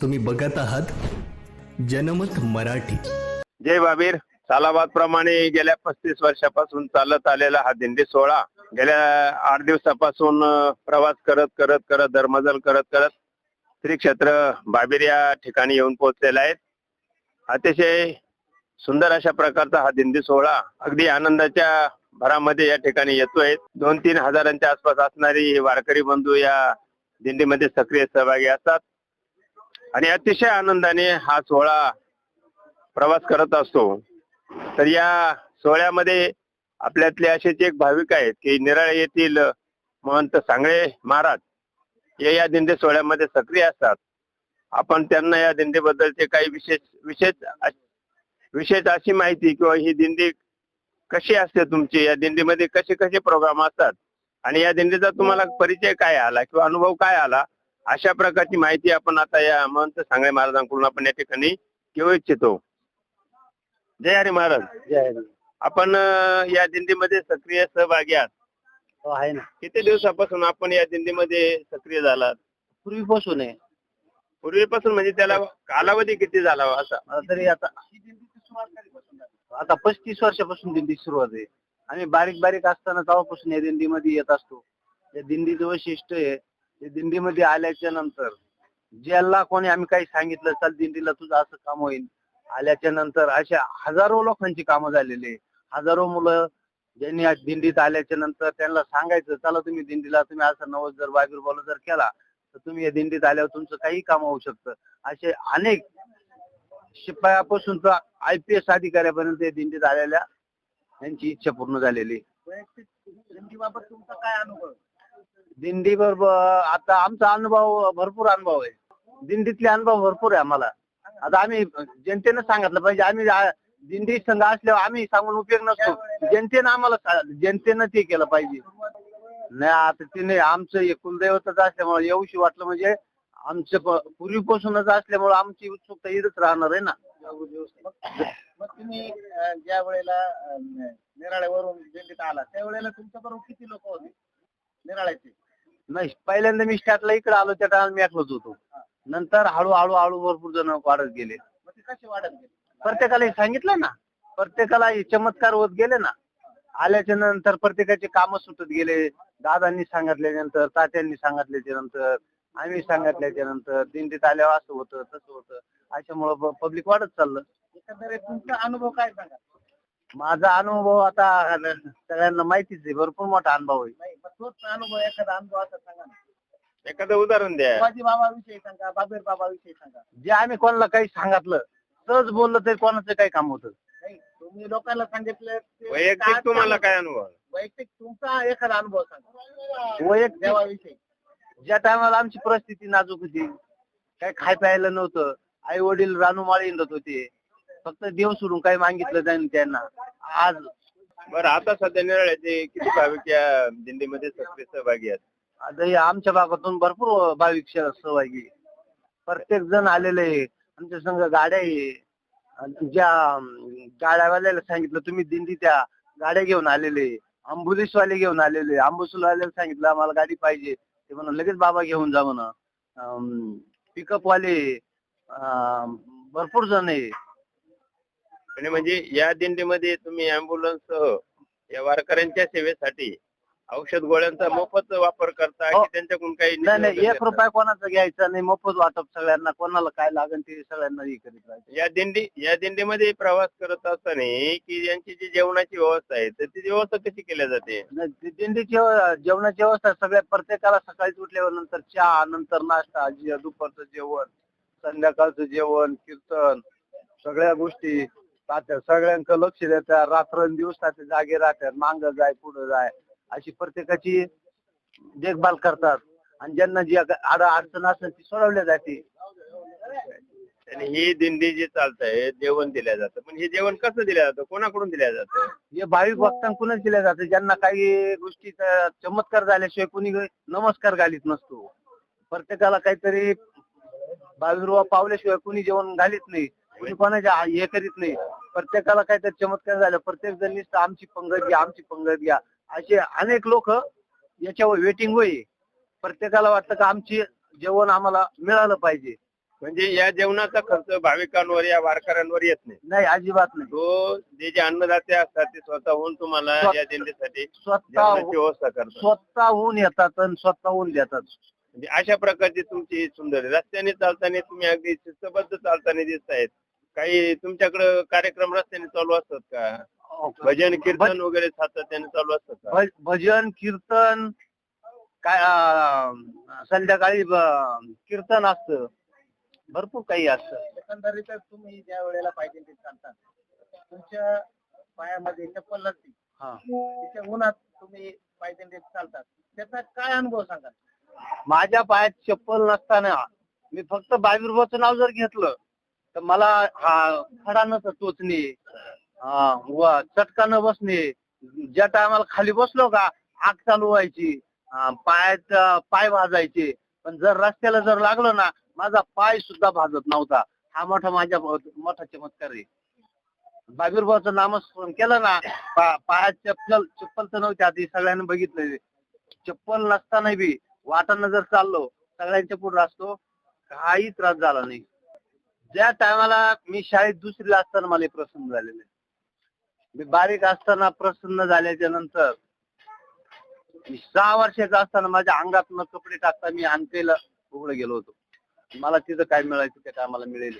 तुम्ही बघत आहात जनमत मराठी. जय बाबीर. सालाबाद प्रमाणे गेल्या पस्तीस वर्षापासून चालत आलेला हा दिंडी सोहळा गेल्या आठ दिवसापासून प्रवास करत करत करत धर्मजल करत करत श्री क्षेत्र बाबीर या ठिकाणी येऊन पोहोचलेला आहे. अतिशय सुंदर अशा प्रकारचा हा दिंडी सोहळा अगदी आनंदाच्या भरामध्ये या ठिकाणी येतोय. दोन तीन हजारांच्या आसपास असणारी वारकरी बंधू या दिंडीमध्ये सक्रिय सहभागी असतात. आणि अतिशय आनंदाने हा सोहळा प्रवास करत असतो. तर या सोहळ्यामध्ये आपल्यातले असेच एक भाविक आहेत की निराळे येथील महंत सांगळे महाराज हे या दिंडी सोहळ्यामध्ये सक्रिय असतात. आपण त्यांना या दिंडीबद्दलचे काही विशेष विशेष विशेष अशी माहिती किंवा ही दिंडी कशी असते तुमची? या दिंडीमध्ये कसे कसे प्रोग्राम असतात? आणि या दिंडीचा तुम्हाला परिचय काय आला किंवा अनुभव काय आला? अशा प्रकारची माहिती आपण आता या महंत सांगळे महाराजांकडून आपण या ठिकाणी घेऊ इच्छितो. जय हरी महाराज. जय आपण अं, या दिंडीमध्ये सक्रिय सहभागी आहात. हो आहे ना. किती दिवसापासून आपण या दिंडीमध्ये सक्रिय झालात? पूर्वीपासून आहे. पूर्वीपासून म्हणजे त्याला कालावधी किती झाला हो असा? मला तरी आता आता पस्तीस वर्षापासून दिंडी सुरुवात आहे. आम्ही बारीक बारीक असताना तेव्हापासून या दिंडीमध्ये येत असतो. या दिंडीचं वैशिष्ट्य आहे या दिंडीमध्ये आल्याच्यानंतर ज्याला कोणी आम्ही काही सांगितलं चाल दिंडीला तुझं असं काम होईल. आल्याच्यानंतर अशा हजारो लोकांची कामं झालेली आहे. हजारो मुलं ज्यांनी आज दिंडीत आल्याच्यानंतर त्यांना सांगायचं चला तुम्ही दिंडीला तुम्ही असं नवस जर बाबीर बोल जर केला तर तुम्ही या दिंडीत आल्यावर तुमचं काही काम होऊ शकतं. असे अनेक शिपायापासून तर आय पी एस अधिकाऱ्यापर्यंत या दिंडीत आलेल्या यांची इच्छा पूर्ण झालेली दिंडीबाबत तुमचा काय अनुभव? दिंडी बरोबर आता आमचा अनुभव भरपूर अनुभव आहे. दिंडीतले अनुभव भरपूर आहे आम्हाला. आता आम्ही जनतेनं सांगितलं पाहिजे आम्ही आ- दिंडी संघ असल्यावर आम्ही सांगून उपयोग नसतो. जनतेनं आम्हाला सा- जनतेनं ते केलं पाहिजे. नाही आता तिने आमचं हे कुलदैवतच असल्यामुळे येऊशी वाटलं म्हणजे आमचं प- पूर्वीपासूनच असल्यामुळे आमची उत्सुकता इथंच राहणार आहे ना. मग तुम्ही ज्या वेळेला अं, निराळ्यावरून दिल्लीत आला त्यावेळेला तुमच्या बरोबर किती लोक होते? निराळ्याचे? नाही पहिल्यांदा मी स्टार्टला इकडे आलो त्या टायमाला मी एकलोच होतो. नंतर हळूहळू हळू भरपूर जण वाढत गेले. मग ते कसे वाढत गेले? प्रत्येकाला हे सांगितलं ना प्रत्येकाला हे चमत्कार होत गेले ना. आल्याच्यानंतर प्रत्येकाचे काम सुटत गेले. दादांनी सांगितल्याच्या नंतर तात्यांनी सांगितल्याच्या नंतर आम्ही सांगितल्याच्या नंतर दिंडीत आल्यावर असं होतं तसं होतं. अशामुळं पब्लिक वाढत चाललं. एकंदरीत तुमचा अनुभव काय सांगा? माझा अनुभव आता सगळ्यांना माहितीच आहे भरपूर मोठा अनुभव आहे. नाही मग तोच अनुभव एखादा अनुभव असा सांगा ना. एखादं उदाहरण द्या. शिवाजी बाबा विषयी सांगा बाबेर बाबा विषयी सांगा. जे आम्ही कोणाला काही सांगितलं सहज बोललं तरी कोणाचं काही काम होतं? नाही तुम्ही लोकांना सांगितलं ते वैयक्तिक तुम्हाला काय अनुभव? वैयक्तिक तुमचा एखादा अनुभव सांगा. वैयक्तिक देवाविषयी. ज्या टायमाला आमची परिस्थिती नाजूक होती काही खाय प्यायला नव्हतं आई वडील रानूमाळी हिंडत होते फक्त देव सोडून काही मागितलं त्यांनी त्यांना. आज बरं आता सध्या निराळ्याचे किती भाविक या दिंडीमध्ये सक्रिय सहभागी आहेत? आता हे आमच्या भागातून भरपूर भाविक श- सहभागी आहे. प्रत्येक जण आलेले आहे. आमच्या संघ गाड्या आहे. आणि ज्या अं, गाड्यावाल्याला सांगितलं तुम्ही दिंडी त्या गाड्या घेऊन आलेले वाले घेऊन आलेले वाल्याला सांगितलं आम्हाला गाडी पाहिजे. ते म्हणून लगेच बाबा घेऊन जा म्हणा. पिकअप वाले अं, भरपूर जण आहे. आणि म्हणजे या दिंडीमध्ये तुम्ही अँब्युलन्स या वारकऱ्यांच्या सेवेसाठी औषध गोळ्यांचा मोफत वापर करता हो. की त्यांच्याकडून काही नाही नाही निधी एक रुपया कोणाचा घ्यायचा नाही. मोफत वाटप सगळ्यांना. कोणाला काय लागेल ते सगळ्यांना हे करीत राहायचं. या दिंडी या दिंडीमध्ये प्रवास करत असताना की यांची जी जेवणाची व्यवस्था आहे तर ती व्यवस्था कशी केल्या जाते? नाही, दि- दिंडीची जेवणाची व्यवस्था सगळ्या प्रत्येकाला सकाळी उठल्यावर नंतर चहा नंतर नाश्ता जे दुपारचं जेवण संध्याकाळचं जेवण कीर्तन सगळ्या गोष्टी. तात्या सगळ्यांकडे लक्ष देतात रात्रंदिवस तात्या जागे राहतात. मांग जाय पुढे जाय. अशी प्रत्येकाची देखभाल करतात. आणि ज्यांना जी आड अडचण असेल ती सोडवल्या जाते. आणि ही दिंडी जी चालतंय जेवण दिलं जातं. पण हे जेवण कसं दिलं जातं? कोणाकडून दिलं जातं? हे भाविक भक्तांकडूनच दिल्या जाते. ज्यांना काही गोष्टीचा चमत्कार झाल्याशिवाय कुणी नमस्कार घालीत नसतो. प्रत्येकाला काहीतरी बावीरवा पावल्याशिवाय कुणी जेवण घालीत नाही. कुणी कोणाच्या हे करीत नाही. प्रत्येकाला काहीतरी चमत्कार झाला. प्रत्येक जण नुसतं आमची पंगत घ्या आमची पंगत घ्या. असे अनेक लोक याच्यावर वेटिंग होई प्रत्येकाला वाटतं का आमची जेवण आम्हाला मिळालं पाहिजे. म्हणजे या जेवणाचा खर्च भाविकांवर या वारकऱ्यांवर येत नाही. नाही अजिबात नाही. तो जे जे अन्नदाते असतात ते स्वतःहून तुम्हाला या दिंडीसाठी स्वतः व्यवस्था करतात. स्वतःहून येतात आणि स्वतःहून देतात. म्हणजे अशा प्रकारची तुमची सुंदर. रस्त्याने चालताना तुम्ही अगदी शिस्तबद्ध चालताना दिसत आहेत काही तुमच्याकडे कार्यक्रम रस्त्याने चालू असतात का? भजन कीर्तन वगैरे सातत्याने चालू असतात का? भज- भजन कीर्तन काय अं, संध्याकाळी ब- कीर्तन असतं. भरपूर काही असतं. एकंदरीत तुम्ही ज्या वेळेला पाहिजे ते चालतात तुमच्या पायामध्ये चप्पल नसते. हा. तिच्या उन्हात तुम्ही पाहिजे ते चालतात. त्याचा काय अनुभव सांगा माझ्या पायात चप्पल नसताना मी फक्त बाबीरबाचं नाव जर घेतलं तर मला हा खडा नसत टोचणे व चटका न बसणे. ज्या टायमाला खाली बसलो का आग चालू व्हायची पायात पाय भाजायचे. पण जर रस्त्याला जर लागलो ना माझा पाय सुद्धा भाजत नव्हता. हा मोठा माझ्या मोठा चमत्कार आहे. बाबीरबाचं नामस्मरण केलं ना पायात चप्पल चप्पल तर नव्हती आधी सगळ्यांनी बघितलं चप्पल नसताना बी वाटानं जर चाललो सगळ्यांच्या पुढे असतो काही त्रास झाला नाही. ज्या टायमाला मी शाळेत दुसरीला असताना मला प्रसन्न झालेले मी बारीक असताना प्रसन्न झाल्याच्यानंतर मी सहा वर्षाचा असताना माझ्या अंगातनं कपडे टाकता मी आणतेला उघड गेलो होतो. मला तिथं काय मिळायचं त्या टायमाला मिळेल.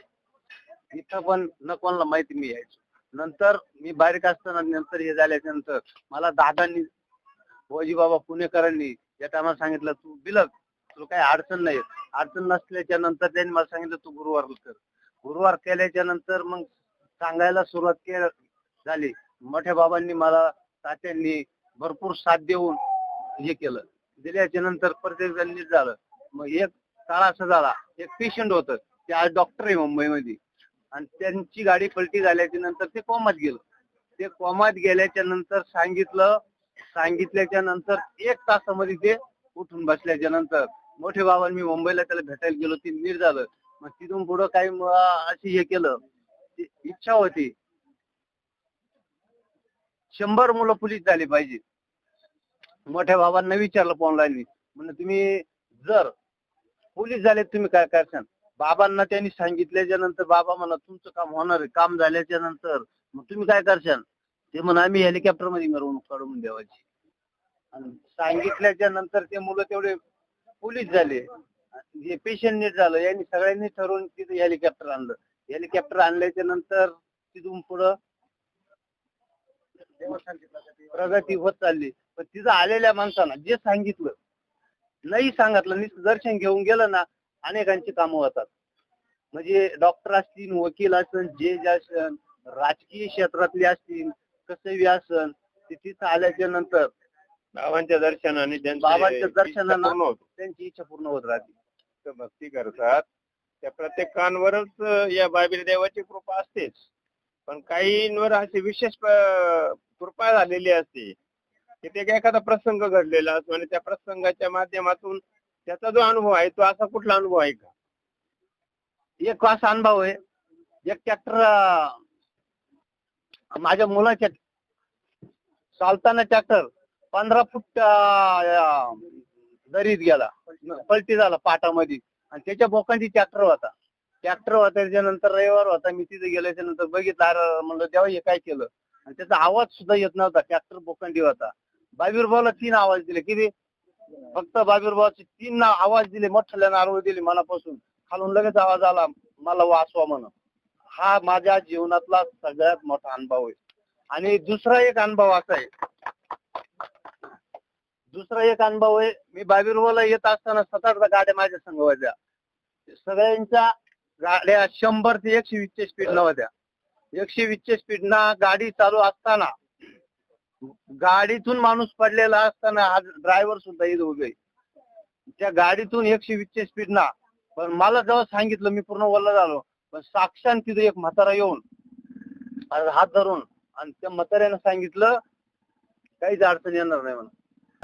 इथं पण न कोणाला माहिती मी यायचो. नंतर मी बारीक असताना नंतर हे झाल्याच्यानंतर मला दादांनी भोजी बाबा पुणेकरांनी या टायमाला सांगितलं तू बिलक तुला काही अडचण नाही. अडचण नसल्याच्या नंतर त्यांनी मला सांगितलं तू गुरुवार कर. गुरुवार केल्याच्यानंतर मग सांगायला सुरुवात के झाली. मोठ्या बाबांनी मला तात्यांनी भरपूर साथ देऊन हे केलं. दिल्याच्या नंतर प्रत्येक जण नीट झालं. मग एक काळ असा झाला एक पेशंट होत. ते आज डॉक्टर आहे मुंबईमध्ये. आणि त्यांची गाडी पलटी झाल्याच्यानंतर ते कोमात गेलं. ते कोमात गेल्याच्यानंतर सांगितलं सांगितल्याच्या नंतर एक तासामध्ये ते उठून बसल्याच्या नंतर मोठे बाबा मी मुंबईला त्याला भेटायला गेलो. ते नीट झालं. मग तिथून पुढं काही म- अशी हे केलं. ती इच्छा होती. शंभर मुलं पोलीस झाली पाहिजे. मोठ्या बाबांना विचारलं ऑनलाईन म्हणजे तुम्ही जर पोलीस झाले तुम्ही काय करशाल? बाबांना त्यांनी सांगितल्याच्या नंतर बाबा म्हणा तुमचं काम होणार आहे. काम झाल्याच्यानंतर मग तुम्ही काय करशाल? ते म्हणा आम्ही हेलिकॉप्टरमध्ये मिरवणूक काढून द्यावायची आणि सांगितल्याच्या नंतर ते मुलं तेवढे पोलीस झाले. जे पेशंट नीट झालं यांनी सगळ्यांनी ठरवून तिथे हेलिकॉप्टर आणलं हेलिकॉप्टर आणल्याच्या नंतर तिथून पुढं? प्रगती होत चालली पण तिथं आलेल्या माणसांना जे सांगितलं नाही सांगितलं नुसतं दर्शन घेऊन गेलं ना अनेकांची कामं होतात म्हणजे डॉक्टर असतील वकील असतील जे जे असन राजकीय क्षेत्रातले असतील कसे असन ते तिथं आल्याच्यानंतर बाबांच्या दर्शनाने बाबांच्या दर्शनानं. त्यांची इच्छा पूर्ण होत राहते भक्त भक्ती करतात. त्या प्रत्येकांवरच या बाबीर देवाची कृपा असतेच. पण काहींवर अशी विशेष कृपा झालेली असते. की ते एखादा प्रसंग घडलेला असतो आणि त्या प्रसंगाच्या माध्यमातून त्याचा जो अनुभव आहे तो असा कुठला अनुभव आहे का? एक असा अनुभव आहे. एक ट्रॅक्टर माझ्या मुलाच्या चालताना ट्रॅक्टर पंधरा फूट दरीत गेला. पलटी झाला. पाटामध्ये. आणि त्याच्या बोकांची ट्रॅक्टर होता. ट्रॅक्टर होता त्याच्यानंतर रविवार होता. मी तिथे गेल्याच्यानंतर बघितलं म्हणलं तेव्हा हे काय केलं? आणि त्याचा आवाज सुद्धा येत नव्हता. ट्रॅक्टर बोकांडी होता. बाबीरभाऊला तीन आवाज दिले. किती? फक्त बाबीरभाऊचे तीन ना- आवाज दिले. मोठ्याला आरोग्य दिले मनापासून. खालून लगेच आवाज आला मला वाचवा म्हणून. हा माझ्या जीवनातला सगळ्यात मोठा अनुभव आहे. आणि दुसरा एक अनुभव असा आहे. दुसरा एक अनुभव आहे. मी बाबीरवाला येत असताना सात आठ गाड्या माझ्या संघ होत्या. सगळ्यांच्या गाड्या शंभर ते एकशे वीसच्या स्पीड होत्या. एकशे वीसच्या स्पीड ना गाडी चालू असताना गाडीतून माणूस पडलेला असताना हा ड्रायव्हर सुद्धा इथं उभे त्या गाडीतून एकशे वीसच्या स्पीड ना पण मला जेव्हा सांगितलं मी पूर्ण वल्ल झालो. पण साक्षात तिथे एक म्हातारा येऊन हात धरून आणि त्या म्हाताऱ्यानं सांगितलं काहीच अडचण येणार नाही म्हणून.